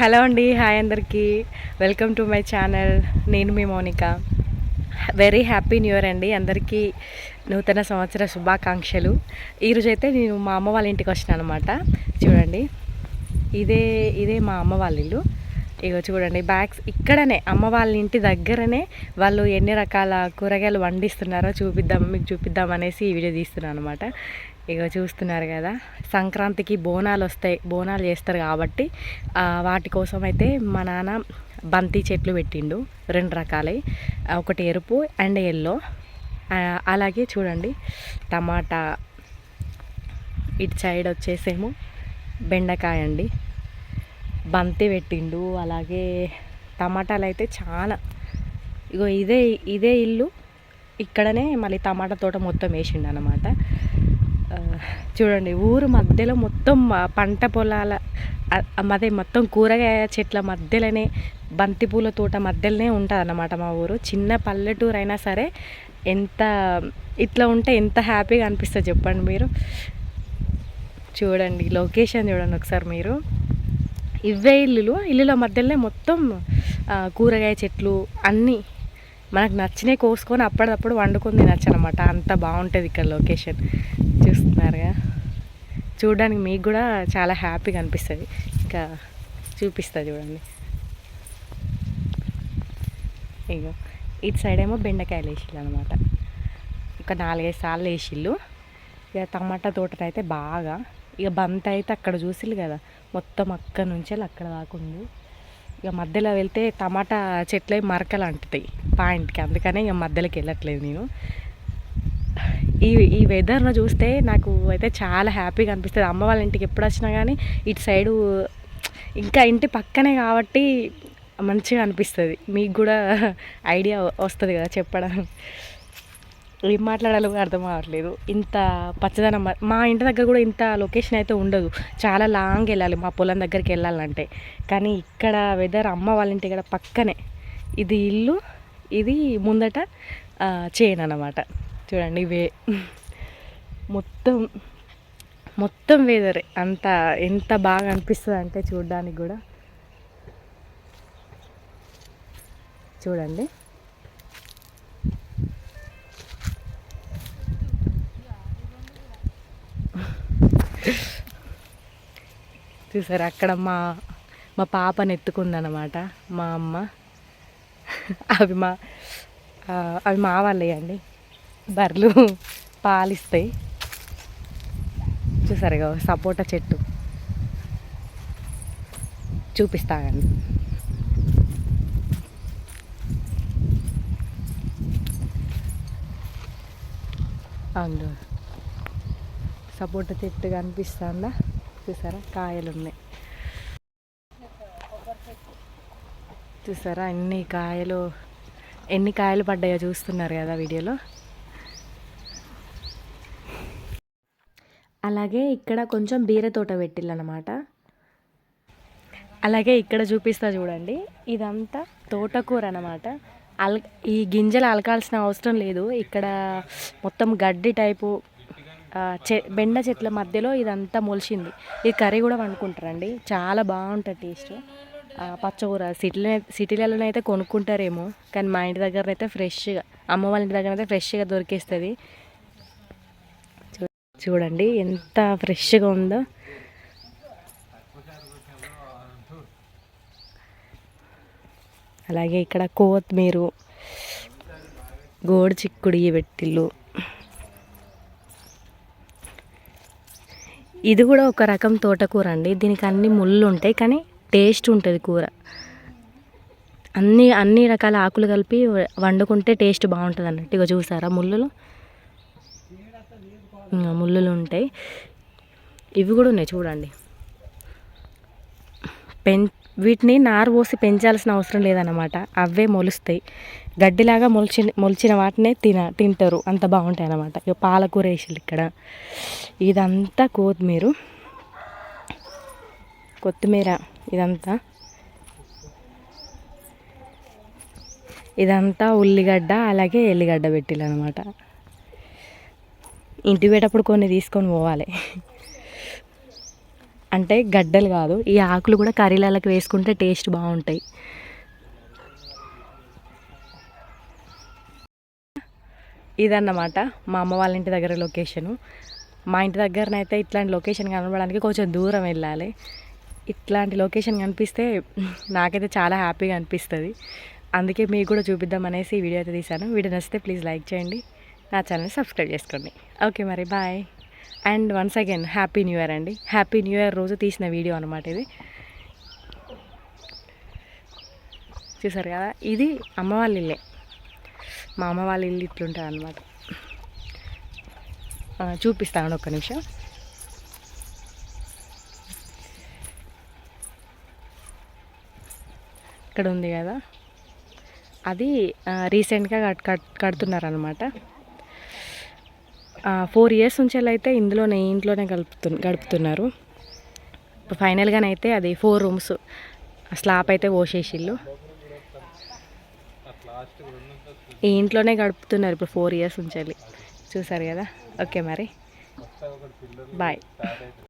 Hello అండి hi అందరికీ. Welcome to my channel. నేను మీ Mounika. Very happy new year అండి. అందరికీ నూతన సంవత్సర శుభాకాంక్షలు. ఈరోజైతే అయితే నేను మా అమ్మ వాళ్ళ ఇంటికి వచ్చిన అనమాట చూడండి. ఇదే ఇదే మా అమ్మ వాళ్ళ ఇల్లు. ఇగో చూడండి బ్యాగ్స్ ఇక్కడనే అమ్మ వాళ్ళ ఇంటి దగ్గరనే వాళ్ళు ఎన్ని రకాల కూరగాయలు వండిస్తున్నారో చూపిద్దాం మీకు చూపిద్దాం అనేసి ఈ వీడియో తీస్తున్నాను అనమాట ఇగో చూస్తున్నారు కదా సంక్రాంతికి బోనాలు వస్తాయి బోనాలు చేస్తారు కాబట్టి వాటి కోసం అయితే మా నాన్న బంతి చెట్లు పెట్టిండు రెండు రకాలై ఒకటి ఎరుపు అండ్ ఎల్లో. అలాగే చూడండి టమాటా ఇటు సైడ్ వచ్చేసేమో బెండకాయ అండి. బంతి పెట్టిండు అలాగే టమాటాలు అయితే చాలా. ఇగో ఇదే ఇదే ఇల్లు ఇక్కడనే మళ్ళీ టమాటా తోట మొత్తం వేసిండు అనమాట చూడండి ఊరు మధ్యలో మొత్తం పంట పొలాల అదే మొత్తం కూరగాయ చెట్ల మధ్యలోనే బంతిపూల తోట మధ్యలోనే ఉంటుంది అన్నమాట మా ఊరు. చిన్న పల్లెటూరు అయినా సరే ఎంత ఇట్లా ఉంటే ఎంత హ్యాపీగా అనిపిస్తుంది చెప్పండి మీరు. చూడండి లొకేషన్ చూడండి ఒకసారి మీరు. ఇవే ఇల్లులు ఇల్లుల మధ్యలోనే మొత్తం కూరగాయ చెట్లు అన్నీ మనకు నచ్చినవి కోసుకొని అప్పటిదప్పుడు వండుకొని తినచ్చు అనమాట అంత బాగుంటుంది ఇక్కడ లొకేషన్. చూస్తున్నారుగా చూడడానికి మీకు కూడా చాలా హ్యాపీగా అనిపిస్తుంది. ఇంకా చూపిస్తా చూడండి. ఇగో ఇటు సైడ్ ఏమో బెండకాయలు వేసిల్లు అనమాట ఒక నాలుగైదు సార్లు వేసిళ్ళు. ఇక టమాటా తోటలు అయితే బాగా ఇక బంత అయితే అక్కడ చూసిల్లు కదా. మొత్తం అక్కడ నుంచే అక్కడ దాకా ఉంది. ఇక మధ్యలో వెళ్తే టమాటా చెట్లే మరకలు అంటుతాయి పాయింట్కి అందుకనే ఇక మధ్యలోకి వెళ్ళట్లేదు నేను. ఈ ఈ వెదర్ను చూస్తే నాకు అయితే చాలా హ్యాపీగా అనిపిస్తుంది. అమ్మ వాళ్ళ ఇంటికి ఎప్పుడు వచ్చినా కానీ ఇటు సైడు ఇంకా ఇంటి పక్కనే కాబట్టి మంచిగా అనిపిస్తుంది. మీకు కూడా ఐడియా వస్తుంది కదా చెప్పడం. ఏం మాట్లాడాలో కూడా అర్థం అవ్వట్లేదు ఇంత పచ్చదనం మా ఇంటి దగ్గర కూడా ఇంత లొకేషన్ అయితే ఉండదు. చాలా లాంగ్ వెళ్ళాలి మా పొలం దగ్గరికి వెళ్ళాలంటే. కానీ ఇక్కడ వెదర్ అమ్మ వాళ్ళ ఇంటి ఇక్కడ పక్కనే. ఇది ఇల్లు ఇది ముందట చేయను అన్నమాట. చూడండి వే మొత్తం మొత్తం వెదరే అంత ఎంత బాగా అనిపిస్తుంది అంటే చూడడానికి కూడా. చూడండి. చూసారు అక్కడ మా మా పాపని ఎత్తుకుందనమాట మా అమ్మ. అవి మా అవి మా వాళ్ళే అండి. బర్రెలు పాలిస్తాయి. చూసారు ఇక సపోటా చెట్టు. చూపిస్తాగండి అవును. సపోటా చెట్టు కనిపిస్తుందా? చూసారా? కాయలు ఉన్నాయి చూసారా? ఎన్ని కాయలు ఎన్ని కాయలు పడ్డాయో చూస్తున్నారు కదా వీడియోలో. అలాగే ఇక్కడ కొంచెం బీర తోట పెట్టిల్లనమాట. అలాగే ఇక్కడ చూపిస్తా చూడండి. ఇదంతా తోటకూర అనమాట అల్ ఈ గింజలు అలకాల్సిన అవసరం లేదు. ఇక్కడ మొత్తం గడ్డి టైపు చె బెండ చెట్ల మధ్యలో ఇదంతా మొలిచింది. ఈ కర్రీ కూడా వండుకుంటారండి. చాలా బాగుంటుంది టేస్ట్. పచ్చకూర సిటీలో సిటీలలో అయితే కొనుక్కుంటారేమో. కానీ మా ఇంటి దగ్గర అయితే ఫ్రెష్గా అమ్మ వాళ్ళ ఇంటి దగ్గర అయితే ఫ్రెష్గా దొరికేస్తుంది. చూడండి ఎంత ఫ్రెష్గా ఉందో. అలాగే ఇక్కడ కొత్తిమీర గోడు చిక్కుడు పెట్టిల్లు ఇది కూడా ఒక రకం తోటకూర అండి. దీనికి అన్ని ముళ్ళు ఉంటాయి కానీ టేస్ట్ ఉంటుంది కూర. అన్ని అన్ని రకాల ఆకులు కలిపి వండుకుంటే టేస్ట్ బాగుంటుంది అన్నట్టు ఇక చూసారా ముళ్ళులు? ముళ్ళులు ఉంటాయి. ఇవి కూడా ఉన్నాయి చూడండి. పెం వీటిని నారు పోసి పెంచాల్సిన అవసరం లేదన్నమాట. అవే మొలుస్తాయి. గడ్డిలాగా మొలిచి మొలిచిన వాటినే తిన తింటారు. అంత బాగుంటాయి అన్నమాట. ఇక పాలకూర వేసి ఇక్కడ. ఇదంతా కొత్తిమీర. కొత్తిమీర ఇదంతా. ఇదంతా ఉల్లిగడ్డ అలాగే ఎల్లిగడ్డ పెట్టిల్లు అనమాట ఇంటికి పోయేటప్పుడు కొన్ని తీసుకొని పోవాలి. అంటే గడ్డలు కాదు ఈ ఆకులు కూడా కర్రీలకి వేసుకుంటే టేస్ట్ బాగుంటాయి. ఇదన్నమాట మా అమ్మ వాళ్ళ ఇంటి దగ్గర లొకేషను మా ఇంటి దగ్గరనైతే ఇట్లాంటి లొకేషన్ కనబడడానికి కొంచెం దూరం వెళ్ళాలి. ఇట్లాంటి లొకేషన్ కనిపిస్తే నాకైతే చాలా హ్యాపీగా అనిపిస్తుంది. అందుకే మీకు కూడా చూపిద్దాం అనేసి ఈ వీడియో అయితే తీశాను. వీడియో నచ్చితే ప్లీజ్ లైక్ చేయండి. నా ఛానల్ని సబ్స్క్రైబ్ చేసుకోండి. ఓకే మరి bye and once again happy new year అండి. హ్యాపీ న్యూ ఇయర్ రోజు తీసిన వీడియో అనమాట ఇది. చూసారు కదా? ఇది అమ్మ వాళ్ళ ఇల్లే. మా అమ్మ వాళ్ళ ఇల్లు ఇట్లుంటుంది అనమాట చూపిస్తాను ఒక్క నిమిషం. ఇక్కడ ఉంది కదా? అది రీసెంట్గా కట్ కట్ కడుతున్నారనమాట ఫోర్ ఇయర్స్ నుంచి అయితే ఇందులోనే ఇంట్లోనే గడుపుతు గడుపుతున్నారు. ఫైనల్గానైతే అది ఫోర్ రూమ్స్ స్లాబ్ అయితే పోసేసిళ్ళు. ఈ ఇంట్లోనే గడుపుతున్నారు ఇప్పుడు ఫోర్ ఇయర్స్ ఉంచాలి చూసారు కదా? ఓకే మరి. బాయ్